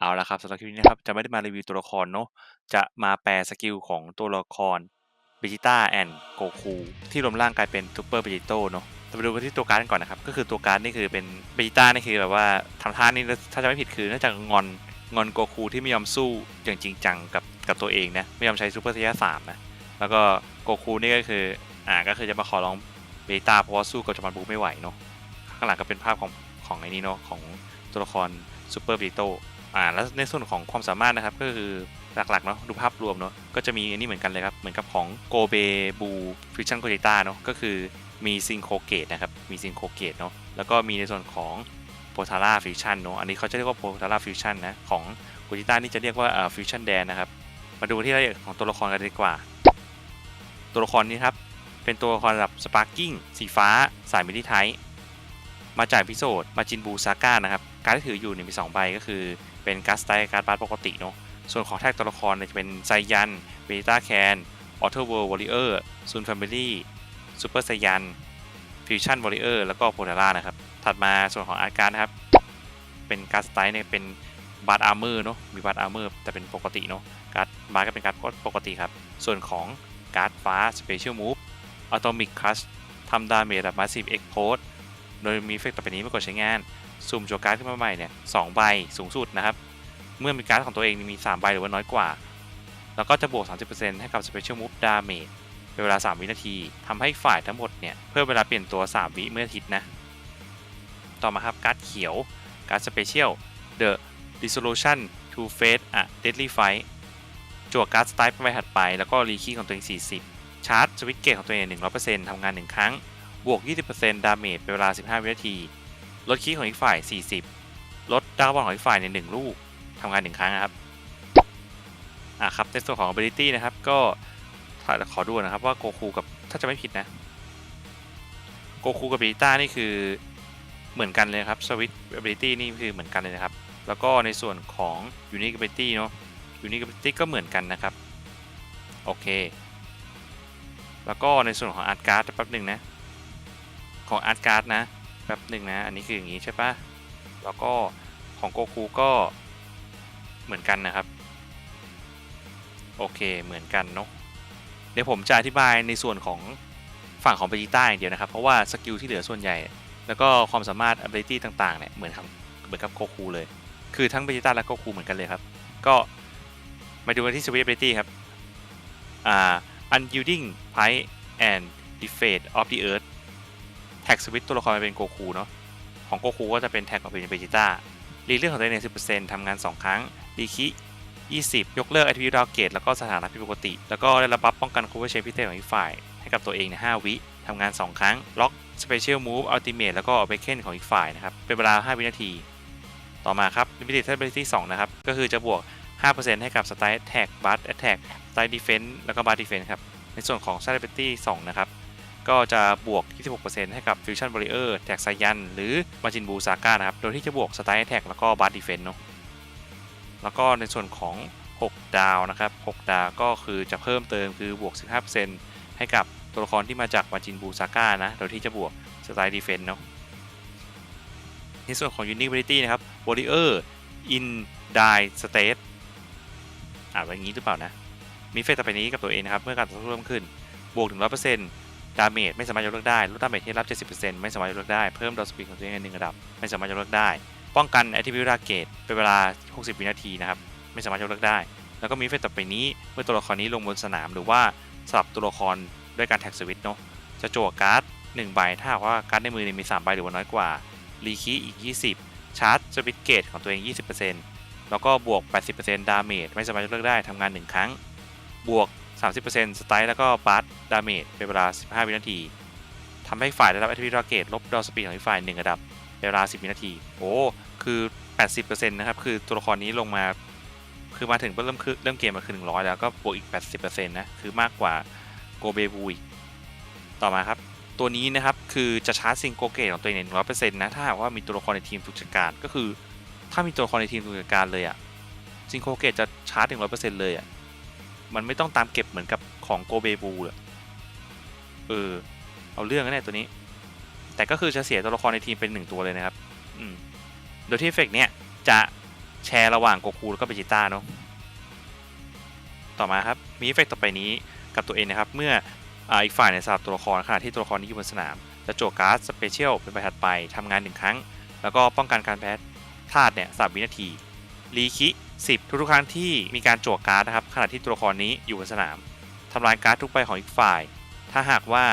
เอาละครับสำหรับคลิปนี้นะครับ จะไม่ได้มารีวิวตัวละครเนาะจะมาแปลสกิลของตัวละครเบจิต้าแอนด์โกคูที่รวมร่างกลายเป็นซูเปอร์เบจิโต้เนาะเราไปดูกันที่ตัวการ์ดกันก่อนนะครับ ก็คือตัวการ์ดนี่คือเป็นเบจิต้านี่คือแบบว่าทำท่านี่ถ้าจะไม่ผิดคือน่าจะงอนงอนโกคูที่ไม่ยอมสู้อย่างจริงจังกับกับตัวเองนะไม่ยอมใช้ซูเปอร์ไซย่าสามนะแล้วก็โกคูนี่ก็คืออ่าก็คือจะมาขอร้องเบจิต้าเพราะว่าสู้กับจอมันบูไม่ไหวเนาะข้างหลังก็เป็นภาพของของไอ้นี่เนาะของตัวละครซูเปอร์เบจิโต้ อ่าแล้วในส่วนของความสามารถนะครับก็คือหลักๆเนาะดูภาพรวมเนาะก็จะมีอันนี้เหมือนกันเลยครับ เหมือนกับของโกเบบูฟิชชั่นโกจิต้าเนาะก็คือมีซิงโคเกตนะครับ มีซิงโคเกตเนาะแล้วก็มีในส่วนของโพทาร่าฟิชชั่นเนาะอันนี้เขาจะเรียกว่าโพทาร่าฟิชชั่นนะของโกจิต้านี่จะเรียกว่าอ่าฟิชชั่นแดนนะครับ มาดูที่รายละเอียดของตัวละครกันดีกว่า ตัวละครนี้ครับ เป็นตัวละครระดับสปาร์กิ้งสีฟ้า สายมิลิไทมาจากพิโซดมาจินบูซาก้านะครับ การที่ถืออยู่เนี่ยมี2ใบก็คือ เป็นการ์ดสไตล์การ์ดบาร์ปกติเนาะส่วนของแท็กตัวละครเนี่ยจะเป็นไซยันเบต้าแคนออเทอร์เวิร์วอริเออร์ซูนแฟมิลี่ซูเปอร์ไซยันฟิวชั่นวอริเออร์แล้วก็โพเทล่านะครับ ถัดมาส่วนของอาร์การนะครับ เป็นการ์ดสไตล์เนี่ยเป็นบาร์อาร์เมอร์เนาะมีบาร์อาร์เมอร์แต่เป็นปกติเนาะการ์ดบาร์ก็เป็นการ์ดปกติครับ ส่วนของการ์ดฟ้าสเปเชียลมูฟอะตอมิกคลัชทำดาเมจแบบมาสซีฟเอ็กโพสโดยมีเอฟเฟกต์ต่อไปนี้เมื่อกดใช้งาน สุ่มโจการ์ดขึ้นมาใหม่เนี่ยสใบสูงสุดนะครับ เมื่อมีการ์ดของตัวเองมี 3 ใบหรือว่าน้อยกว่า แล้วก็จะบวก 30%ให้กับ Special Move Damage เป็นเวลา 3 วินาทีทำให้ฝ่ายทั้งหมดเนี่ย เพิ่มเวลาเปลี่ยนตัว 3 วิเมื่ออาทิตย์นะ ต่อมาครับการ์ดเขียว การ์ด Special The Dissolution to Face a Deadly Fight จั่วการ์ดสไตล์ไปใบถัดไป แล้วก็รีคีของตัวเอง 40 ชาร์จสวิตเกตของตัวเอง 100%ทำงาน 1 ครั้ง บวก 20%ดาเมจเป็นเวลา 15 วินาที ลดคีของอีกฝ่าย 40 ลดดาวบอลของอีกฝ่ายใน 1 ลูกทำงานหนึ่งครั้งนะครับ อ่าครับ ในส่วนของ ability นะครับ ก็ขอดูนะครับว่าโกคูกับถ้าจะไม่ผิดนะ โกคูกับบีต้านี่คือเหมือนกันเลยครับสวิต ability นี่คือเหมือนกันเลยนะครับ แล้วก็ในส่วนของ unique ability เนาะ unique ability ก็เหมือนกันนะครับ โอเค แล้วก็ในส่วนของ art card แป๊บหนึ่งนะ ของ art card นะ แป๊บหนึ่งนะ อันนี้คืออย่างนี้ใช่ปะแล้วก็ของโกคูก็เหมือนกันนะครับ โอเคเหมือนกันเนาะเดี๋ยวผมจะอธิบายในส่วนของฝั่งของเบจิต้าอย่างเดียวนะครับ เพราะว่าสกิลที่เหลือส่วนใหญ่ แล้วก็ความสามารถ ability ต่างๆเนี่ยเหมือนกับเหมือนกับโกคูเลย คือทั้งเบจิต้าและโกคูเหมือนกันเลยครับ ก็มาดูกันที่สวิต ability ครับอ่า unyielding fight and defeat of the earth แท็กสวิตตัวละครเป็นโกคูเนาะของโกคูก็จะเป็นแท็กของเป็นเบจิต้ารีเรื่องของตัวเองใน10%ทำงาน 2 ครั้งรีคิ20 ยกเลิกไอทีวีดาวเกตแล้วก็สถานะผิดปกติ แล้วก็ได้รับบัฟป้องกันคูเวอร์เชฟพิเศษของอีกฝ่าย ให้กับตัวเองใน 5 วิทำงาน 2 ครั้ง ล็อกสเปเชียลมูฟอัลติเมทแล้วก็เบเคนของอีกฝ่ายนะครับ เป็นเวลา 5 วินาที ต่อมาครับลิมิเต็ดเทอร์เบลิตี้2นะครับ ก็คือจะบวก 5%ให้กับสไตล์แท็กบัตแอตแท็กสไตล์ดีเฟนส์แล้วก็บัตดีเฟนส์ครับ ในส่วนของ s ซ l เบตี้2นะครับ ก็จะบวก 26%ให้กับ Fusion Barrier แท็กไซยัน หรือมาจินบูซาก้านะครับ โดยที่จะบวกสไตล์แท็กแล้วก็บัตดีเฟนส์เนาะแล้วก็ในส่วนของ 6 ดาวนะครับ 6 ดาวก็คือจะเพิ่มเติมคือบวก 15%ให้กับตัวละครที่มาจากมาจินบูซาก้านะ โดยที่จะบวกสไตล์ดีเฟนส์เนาะในส่วนของ Unique Ability นะครับ Warrior in Die State อ่านไว้อย่างนี้หรือเปล่านะ มีเฟสต่อไปนี้กับตัวเองนะครับ เมื่อการต่อสู้เริ่มขึ้น บวกถึง 100% ดาเมจไม่สามารถยกเลิกได้ลดดาเมจที่รับ 70%ไม่สามารถยกเลิกได้ เพิ่มดอสปีดของตัวเองหนึ่งระดับ ไม่สามารถยกเลิกได้ ป้องกันแอทิวิวราเกตเป็นเวลา 60 วินาทีนะครับ ไม่สามารถยกเลิกได้ แล้วก็มีเฟสต่อไปนี้ เมื่อตัวละครนี้ลงบนสนามหรือว่าสลับตัวละครด้วยการแท็กสวิตเนาะ จะจั่วการ์ด1ใบ ถ้าว่าการ์ดในมือมี 3 ใบหรือว่าน้อยกว่า รีคีอีก 20 ชาร์จสวิตเกตของตัวเอง 20%แล้วก็บวก 80%ดาเมจไม่สามารถยกเลิกได้ทำงาน 1 ครั้ง บวก 30%สไตล์แล้วก็บาร์ดาเมจเป็นเวลา 15 วินาทีทำให้ฝ่ายได้รับแอตทิวิราเกตลบดอสปีดของอีกฝ่าย 1 ระดับเป็นเวลา 10 วินาที โอ้ คือ 80%นะครับ คือตัวละครนี้ลงมา คือมาถึงเริ่มเริ่มเกมมาคือ 100 แล้วก็บวกอีก 80%นะ คือมากกว่าโกเบบูอีก ต่อมาครับ ตัวนี้นะครับ คือจะชาร์จซิงโกเกตของตัวเองร้อยเปอร์เซ็นต์นะ ถ้าหากว่ามีตัวละครในทีมถูกจัดการ ก็คือ ถ้ามีตัวละครในทีมถูกจัดการเลยอะซิงโกเกตจะชาร์จถึงร้อยเปอร์เซ็นต์เลยอะ มันไม่ต้องตามเก็บเหมือนกับของโกเบบูเลยเออ เอาเรื่องนะเนี่ยตัวนี้ แต่ก็คือจะเสียตัวละครในทีมเป็นหนึ่งตัวเลยนะครับ อืม โดยที่เอฟเฟกเนี่ยจะแชร์ระหว่างโกคูแล้วก็เบจิต้าเนาะ ต่อมาครับ มีเอฟเฟกต่อไปนี้กับตัวเองนะครับ เมื่ออ,อีกฝ่ายเนี่ยสลับตัวละครขณะที่ตัวละครนี้อยู่บนสนาม จะโจการ์ดสเปเชียลเป็นใบถัดไปทำงานหนึ่งครั้ง แล้วก็ป้องกันการแพ้ธาตุเนี่ยสามวินาทีรีคิ 10 ทุกๆครั้งที่มีการโจวการ์ดนะครับขณะที่ตัวละครนี้อยู่บนสนามทำลายการ์ดทุกใบของอีกฝ่าย ถ้าหากว่า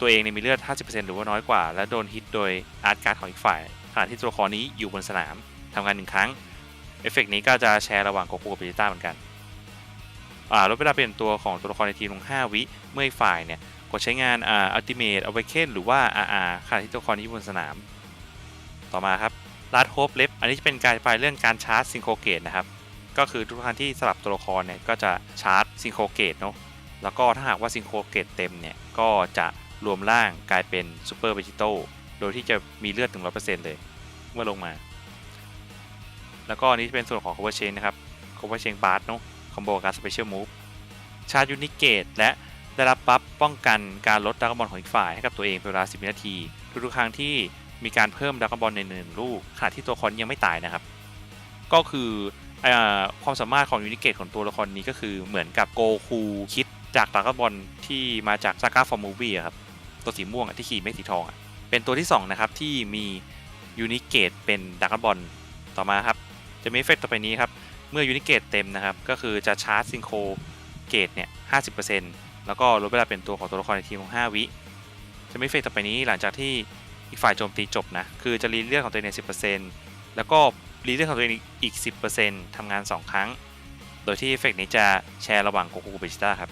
ตัวเองเนี่ยมีเลือด 50%หรือว่าน้อยกว่า และโดนฮิตโดยอาร์ตการ์ดของอีกฝ่ายขณะที่ตัวละครนี้อยู่บนสนามทำงานหนึ่งครั้งเอฟเฟกนี้ก็จะแชร์ระหว่างโกคูกับเบจิต้าเหมือนกันอ่าลดเวลาเปลี่ยนตัวของตัวละครในทีมลง 5 วิเมื่อฝ่ายเนี่ยกดใช้งานอัลติเมทเอาไวเคนหรือว่า RR ขณะที่ตัวละครนี้อยู่บนสนาม ต่อมาครับ ลาดโฮปเล็บอันนี้จะเป็นการไปเรื่องการชาร์จซิงโครเกตนะครับ ก็คือทุกครั้งที่สลับตัวละครเนี่ยก็จะชาร์จซิงโครเกตเนาะแล้วก็ถ้าหากว่าซิงโครเกตเต็มเนี่ยก็จะรวมร่างกลายเป็นซูเปอร์เวจิโตโดยที่จะมีเลือดถึง100%เลยเมื่อลงมา แล้วก็อันนี้เป็นส่วนของ cover chain นะครับ cover chain b a r เนาะคอมโบการ special move ชาร์จยูนิเกตและได้รับบัฟป้องกันการลดดักบอลของอีกฝ่ายให้กับตัวเองเป็นเวลา 10วินาที ทุกๆครั้งที่ มีการเพิ่มดักบอลในหนึ่งลูกขณะที่ตัวละครยังไม่ตายนะครับ ก็คืออความสามารถของยูนิเกตของตัวละครนี้ก็คือเหมือนกับโกคูคิดจากดักบอลที่มาจากซาก้าฟอร์มูวี่ครับตัวสีม่วงที่ขี่เมฆสีทองเป็นตัวที่2นะครับที่มียูนิเกตเป็นดักบอลต่อมาครับจะมีเอฟเฟกต์ต่อไปนี้ครับเมื่อยูนิเกตเต็มนะครับก็คือจะชาร์จซิงโครเกตเนี่ย50%แล้วก็ลดเวลาเป็นตัวของตัวละครในทีมของ 5 วิ จะมีเอฟเฟกต์ต่อไปนี้หลังจากที่ อีกฝ่ายโจมตีจบนะ คือจะรีเลือดของตัวเองใน10%แล้วก็รีเลือดของตัวเองอีก10%ทำงาน2ครั้ง โดยที่เอฟเฟกต์นี้จะแชร์ระหว่างโกคูกับเบจิต้าครับ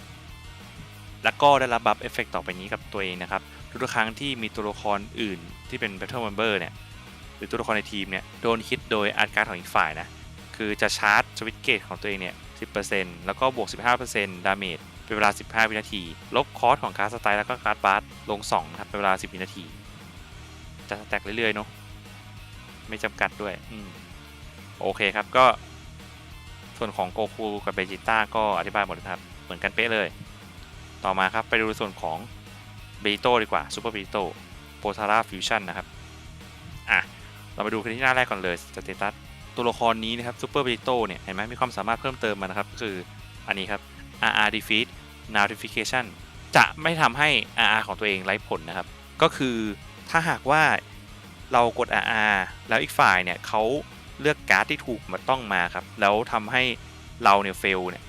แล้วก็ได้รับบัฟเอฟเฟกต์ต่อไปนี้กับตัวเองนะครับทุกครั้งที่มีตัวละครอื่นที่เป็น Battle Member เนี่ยหรือตัวละครในทีมเนี่ยโดนฮิตโดยอาร์ตการ์ดของอีกฝ่ายนะคือจะชาร์จสวิตเกตของตัวเองเนี่ย 10%แล้วก็บวก 15%ดาเมจเป็นเวลา 15 วินาที ลบคอสของการ์ดสไตล์แล้วก็การ์ดบาร์ลง2ครับเป็นเวลา 10 วินาที จะแตกเรื่อยๆเนาะไม่จำกัดด้วยอืมโอเคครับก็ ส่วนของโกคูกับเบจิต้าก็อธิบายหมดครับ เหมือนกันเป๊ะเลย ต่อมาครับไปดูส่วนของเบโต้ดีกว่าซูเปอร์เบโต้โพทาร่าฟิวชั่นนะครับอะเราไปดูกันที่หน้าแรกก่อนเลยสเตตัสตัวละครนี้นะครับซูเปอร์เบโต้เนี่ยเห็นไหมมีความสามารถเพิ่มเติมมานะครับก็คืออันนี้ครับ RR defeat notification จะไม่ทำให้ RR ของตัวเองไร้ผลนะครับ ก็คือ ถ้าหากว่าเรากด RR แล้วอีกฝ่ายเนี่ยเขาเลือกการ์ดที่ถูกมาต้องมาครับ แล้วทำให้เราเนี่ยเฟลเนี่ย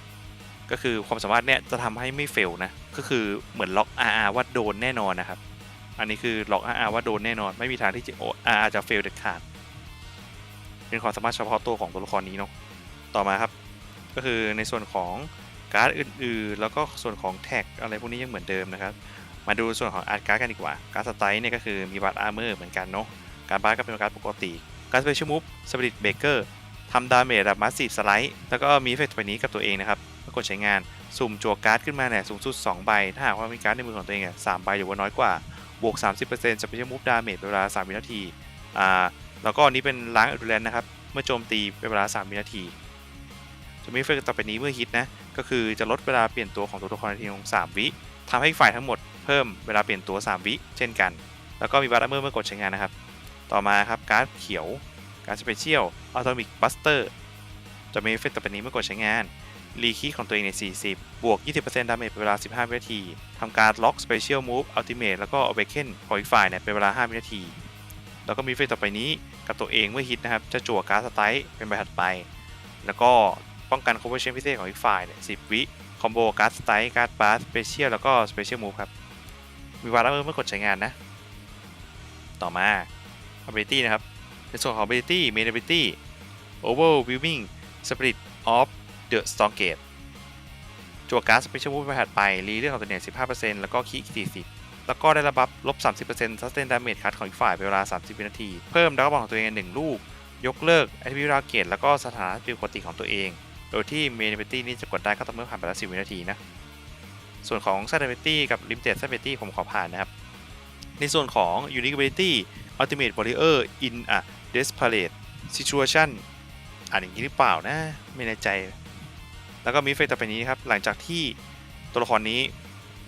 ก็คือความสามารถเนี่ยจะทำให้ไม่เฟลนะก็คือเหมือนล็อก RR ว่าโดนแน่นอนนะครับ อันนี้คือล็อก RR ว่าโดนแน่นอน ไม่มีทางที่จะ RR จะเฟลเด็ดขาดเป็นความสามารถเฉพาะตัวของตัวละครนี้เนาะต่อมาครับ ก็คือในส่วนของการ์ดอื่นๆ แล้วก็ส่วนของแท็กอะไรพวกนี้ยังเหมือนเดิมนะครับ มาดูส่วนของอาร์ตการ์ดกันดีกว่า การ์ดสไตล์เนี่ยก็คือมีบัตอาร์เมอร์เหมือนกันเนาะ การบาร์ก็เป็นการ์ดปกติ การสเปเชียลมูฟสปิริตเบเกอร์ทำดาเมจแบบมาสซีฟสไลด์ แล้วก็มีเอฟเฟกต์ตัวนี้กับตัวเองนะครับเมื่อกดใช้งาน สุ่มจั่วการ์ดขึ้นมาเนี่ยสูงสุด 2 ใบ ถ้าหากว่ามีการ์ดในมือของตัวเองอะสามใบหรือว่าน้อยกว่า บวก 30%สเปเชียลมูฟดาเมจเวลา 3 วินาที อ่า แล้วก็อันนี้เป็นล้างอัลดูแลนนะครับ เมื่อโจมตีเป็นเวลา 3 วินาที จะมีเอฟเฟกต์ต่อไปนี้เมื่อฮิตนะ ก็คือจะลดเวลาเปลี่ยนตัวของตัวละครในทีลง3วิทำให้ฝ่ายทั้งหมด เพิ่มเวลาเปลี่ยนตัว 3 วิเช่นกัน แล้วก็มีบัตเมอร์เมื่อกดใช้งานนะครับ ต่อมาครับการ์ดเขียวการ์ดสเปเชียลอัลต m มิกบัสเตอร์จะมีเอฟเฟกต์ต่อไปนี้เมื่อกดใช้งานรีคีของตัวเองใน 40 บวก 20%ดาเมจเป็นเวลา 15 วินาที ทำการล็อกสเปเชียลมูฟอัลติเมทแล้วก็อเวเคนของอีกฝ่ายเนี่ยเป็นเวลา 5 วินาที แล้วก็มีเอฟเฟกต์ต่อไปนี้กับตัวเองเมื่อฮิตนะครับ จะจั่วการ์ดสไตล์เป็นใบถัดไป แล้วก็ป้องกันคอมโบเชนพิเศษของอีกฝ่ายเนี่ย 10 วิ คอมโบการ์ดสไตล์การ์ดบาสเปเชียลแล้วก็สเปเชียลมูฟครับ มีวาระเมื่อกดใช้งานนะ ต่อมา ability นะครับในส่วนของ ability main ability overwhelming spirit of the stormgate จัวการ์ด special move ไปถัดไปรีเรื่องของตัวเนี่ย15%แล้วก็คีอีก40แล้วก็ได้รับบัฟลบ 30% sustain damage คัดของอีกฝ่ายเป็นเวลา 30 วินาที เพิ่มดักบอลของตัวเองหนึ่งลูก ยกเลิก activity target แล้วก็สถานะปกติของตัวเอง โดยที่ main ability นี้จะกดได้ก็ต่องเมื่อผ่านไปแล้ว10 วินาทีนะ ส่วนของ side ability กับ limited side ability ผมขอผ่านนะครับ ในส่วนของ unique ability ultimate warrior in a desperate situation อ่านอย่างนี้หรือเปล่านะ ไม่แน่ใจ แล้วก็มีเฟกต่อไปนี้ครับ หลังจากที่ตัวละครนี้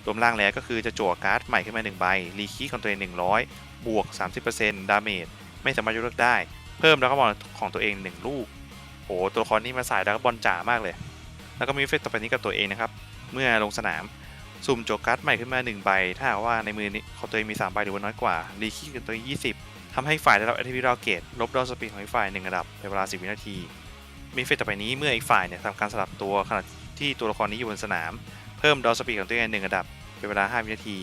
รวมร่างแล้วก็คือจะจั่วการ์ดใหม่ขึ้นมา 1 ใบ รีคีของตัวเอง 100 บวก 30%ดาเมจไม่สามารถยกเลิกได้ เพิ่มแล้วก็บอลของตัวเอง 1 ลูกโอ้ตัวละครนี้มาสายดักบอลจ๋ามากเลย แล้วก็มีเฟเฟกต์ต่อไปนี้กับตัวเองนะครับ เมื่อลงสนาม สุ่มโจกการ์ดใหม่ขึ้นมา 1 ใบ ถ้าว่าในมือนี้เของตัวเองมี 3 ใบหรือว่าน้อยกว่ารีคีกับตัวเอง20 ทำให้ฝ่ายได้รับ a อ t ิ v ด r เกตลบดอสปีดของอีกฝ่าย1ระดับในเวลา 10 วินาที มีเอฟเฟกต์ต่อไปนี้เมื่ออีกฝ่ายเนี่ยทำการสลับตัวขณะที่ตัวละครนี้อยู่บนสนาม เพิ่มดอสปีดของตัวเองหนึ่งระดับเป็นเวลา 5 วินาที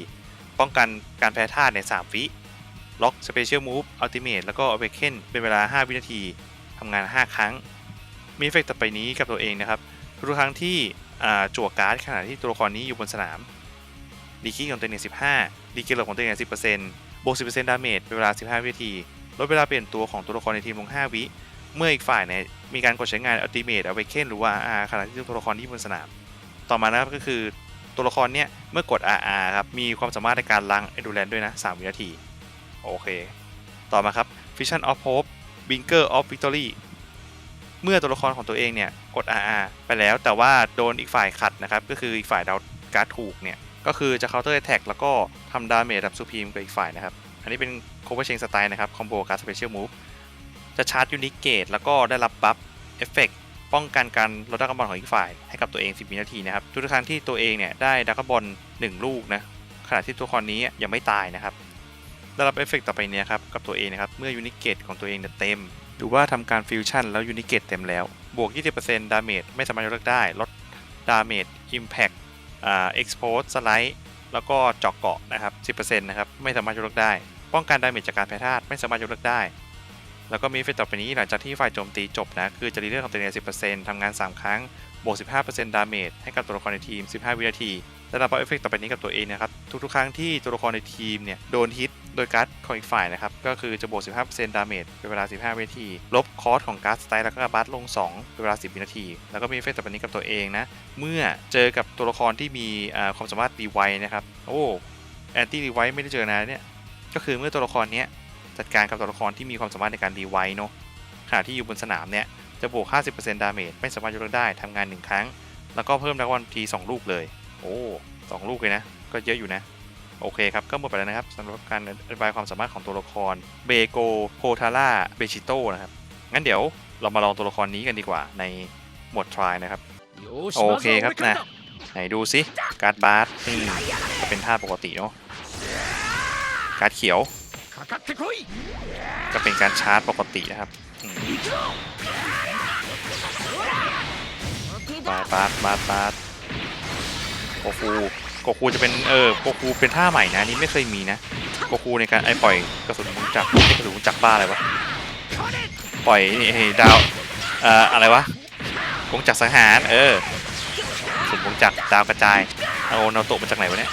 ป้องกันการแพ้ธาตุใน3วิล็อกสเปเชียลมูฟอัลติเมทแล้วก็อเวเคนเป็นเวลา 5 วินาทีทำงาน 5 ครั้ง มีเอฟเฟกต์ต่อไปนี้กับตัวเองนะครับ ทุกครั้งที่จั่วการ์ดขณะที่ตัวละครนี้อยู่บนสนามดีคีของตัวเองเนี่ย15ดีคีลบของตัวเองเนี่ย10%บวก10%ดาเมจเป็นเวลา15วินาทีลดเวลาเปลี่ยนตัวของตัวละครในทีมลง5วิ เมื่ออีกฝ่ายเนี่ยมีการกดใช้งานอัลติเมทอเวเคนหรือว่า RR ขณะที่ตัวละครที่อยู่บนสนาม ต่อมานะครับก็คือตัวละครเนี่ยเมื่อกด RR ครับมีความสามารถในการล้างเอดูแลนด้วยนะ 3 วินาที โอเค ต่อมาครับ Vision of Hope Binker of Victory เมื่อตัวละครของตัวเองเนี่ยกด RR ไปแล้วแต่ว่าโดนอีกฝ่ายขัดนะครับ ก็คืออีกฝ่ายเราการ์ดถูกเนี่ย ก็คือจะ counter attack แล้วก็ทำดาเมจแบบซูพีมกับอีกฝ่ายนะครับ อันนี้เป็น cover chain style นะครับ combo การ์ด special move จะชาร์จยูนิเกตแล้วก็ได้รับบัฟเอฟเฟกป้องกันการลดดักบอลของอีกฝ่ายให้กับตัวเอง 10วินาทีนะครับทุกครั้งที่ตัวเองเนี่ยได้ดักบอล1ลูกนะขณะที่ตัวละครนี้ยังไม่ตายนะครับได้รับเอฟเฟกต์ต่อไปเนี้ครับกับตัวเองนะครับเมื่อยูนิเกตของตัวเองเนี่ยเต็ม หรือว่าทำการฟิวชั่นแล้วยูนิเกตเต็มแล้ว บวก 20%ดาเมจไม่สามารถยกเลิกได้ ลดดาเมจอิมแพคอ่าเอ็กซ์โพสสไลด์แล้วก็เจาะเกาะนะครับ 10%นะครับ ไม่สามารถยกเลิกได้ ป้องกันดาเมจจากการแพ้ธาตุไม่สามารถยกเลิกได้ แล้วก็มีเฟเฟกต์ต่อไปนี้หลังจากที่ฝ่ายโจมตีจบนะ คือจะรีเลือกของตัวเอง10%ทำงาน 3 ครั้ง บวก 15%ดาเมจให้กับตัวละครในทีม 15 วินาที ได้รับเอฟเฟกต์ต่อไปนี้กับตัวเองนะครับ ทุกๆ ครั้งที่ตัวละครในทีมเนี่ยโดนฮิตโดยการ์ดของอีกฝ่ายนะครับ ก็คือจะบวก 15%ดาเมจเป็นเวลา 15 วินาที ลบคอสของการ์ดสไตล์แล้วก็บัตลง 2 เป็นเวลา 10 วินาที แล้วก็มีเอฟเฟกต์ต่อไปนี้กับตัวเองนะ เมื่อเจอกับตัวละครที่มีความสามารถรีไวนะครับ โอ้แอนตี้รีไวไม่ได้เจอนานเนี่ยก็คือเมื่อตัวละครเนี้ยจัดการกับตัวละครที่มีความสามารถในการรีไวเนาะขณะที่อยู่บนสนามเนี่ยจะบวก 50%ดาเมจไม่สามารถยกเลิกได้ทำงาน 1 ครั้ง แล้วก็เพิ่มดักวันที2ลูกเลย โอ้สองลูกเลยนะ ก็เยอะอยู่นะ โอเคครับ ก็หมดไปแล้วนะครับสำหรับการอธิบายความสามารถของตัวละครเบโกโพทาร่าเบชิโตนะครับ งั้นเดี๋ยวเรามาลองตัวละครนี้กันดีกว่าในหมวดทรายนะครับ โอเคครับนะไหนดูสิการ์ดบาร์สนี่ก็เป็นท่าปกติเนาะการ์ดเขียว ก็เป็นการชาร์จปกตินะครับอืมบาร์สบาร์สบาร์สบาร์ส โกคูโกคูจะเป็นเออโกคูเป็นท่าใหม่นะนี่ไม่เคยมีนะโกคูในการไอปล่อยกระสุนจักรกระสุนจักรบ้าอะไรวะปล่อยนี่ดาวเอ่ออะไรวะกงจักรสังหารเออกระสุนมุงจักรดาวกระจายเอานาโตะมาจากไหนวะเนี่ย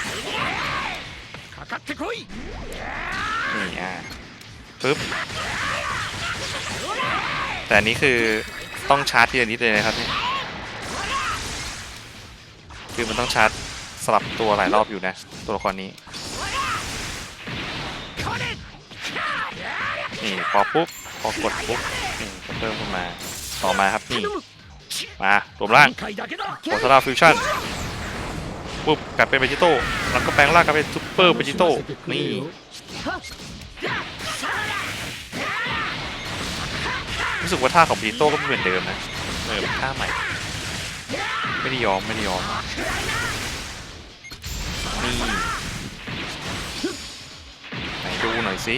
นี่อ่าปึ๊บแต่นนี้คือต้องชาร์จทีละนิดเลยนะครับเนี่ยคือมันต้องชาร์จ สลับตัวหลายรอบอยู่นะ ตัวละครนี้ นี่พอปุ๊บพอกดปุ๊บนี่ก็เพิ่มขึ้นมาต่อมาครับนี่มารวมร่างโอซาร่าฟิวชั่นปุ๊บกลายเป็นเบจิโต้แล้วก็แปลงร่างกลายเป็นซูเปอร์เบจิโต้นี่รู้สึกว่าท่าของเบจิโต้ก็ไม่เหมือนเดิมนะเออเป็นท่าใหม่ ไม่ได้ยอมไม่ได้ยอม นี่ไหนดูหน่อยสิ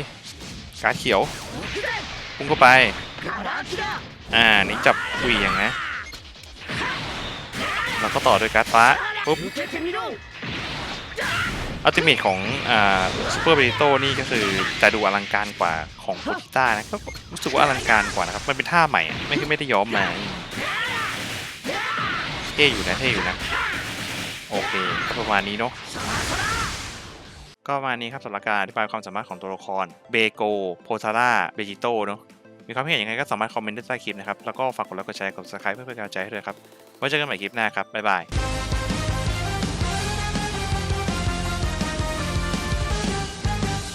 การ์ดเขียวพุ่งเข้าไป อ่า นี่จับเหวี่ยงนะแล้วก็ต่อด้วยการ์ดฟ้าปุ๊บอัลติเมทของอ่าซูเปอร์เบริโตนี่ก็คือจะดูอลังการกว่าของโพธิต้านะก็รู้สึกว่าอลังการกว่านะครับ มันเป็นท่าใหม่ ไม่ไม่ได้ย้อมมา เท่อยู่นะ เท่อยู่นะ โอเค ประมาณนี้เนาะก็ประมาณนี้ครับสำหรับการอธิบายความสามารถของตัวละครเบโกโพซาร่าเบจิโตเนาะมีความเห็นยังไงก็สามารถคอมเมนต์ได้ใต้คลิปนะครับ แล้วก็ฝากกดไลค์กดแชร์กดซับสไครป์เพื่อเป็นกำลังใจให้ด้วยครับไว้เจอกันใหม่คลิปหน้าครับ บ๊ายบาย